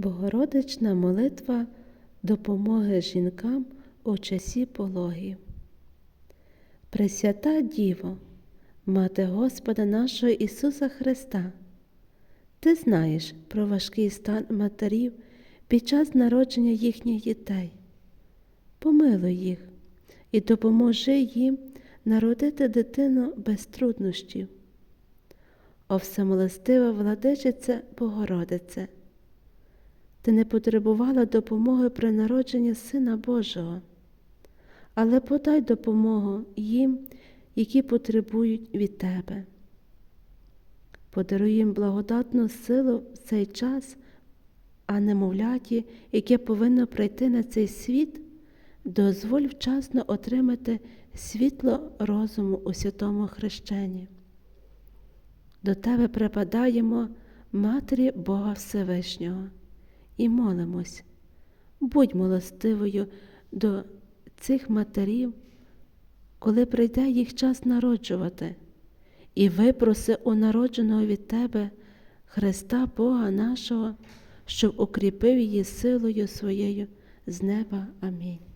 Богородична молитва допомоги жінкам у часі пологів. Пресвята Діво, Мати Господа нашого Ісуса Христа, Ти знаєш про важкий стан матерів під час народження їхніх дітей. Помилуй їх і допоможи їм народити дитину без труднощів. О всемилостива владичице Богородице, ти не потребувала допомоги при народженні Сина Божого, але подай допомогу їм, які потребують від Тебе. Подаруй їм благодатну силу в цей час, а немовляті, яке повинно прийти на цей світ, дозволь вчасно отримати світло розуму у святому хрещенні. До Тебе припадаємо, Матері Бога Всевишнього, і молимось, будь милостивою до цих матерів, коли прийде їх час народжувати, і випроси у народженого від Тебе Христа Бога нашого, щоб укріпив її силою своєю з неба. Амінь.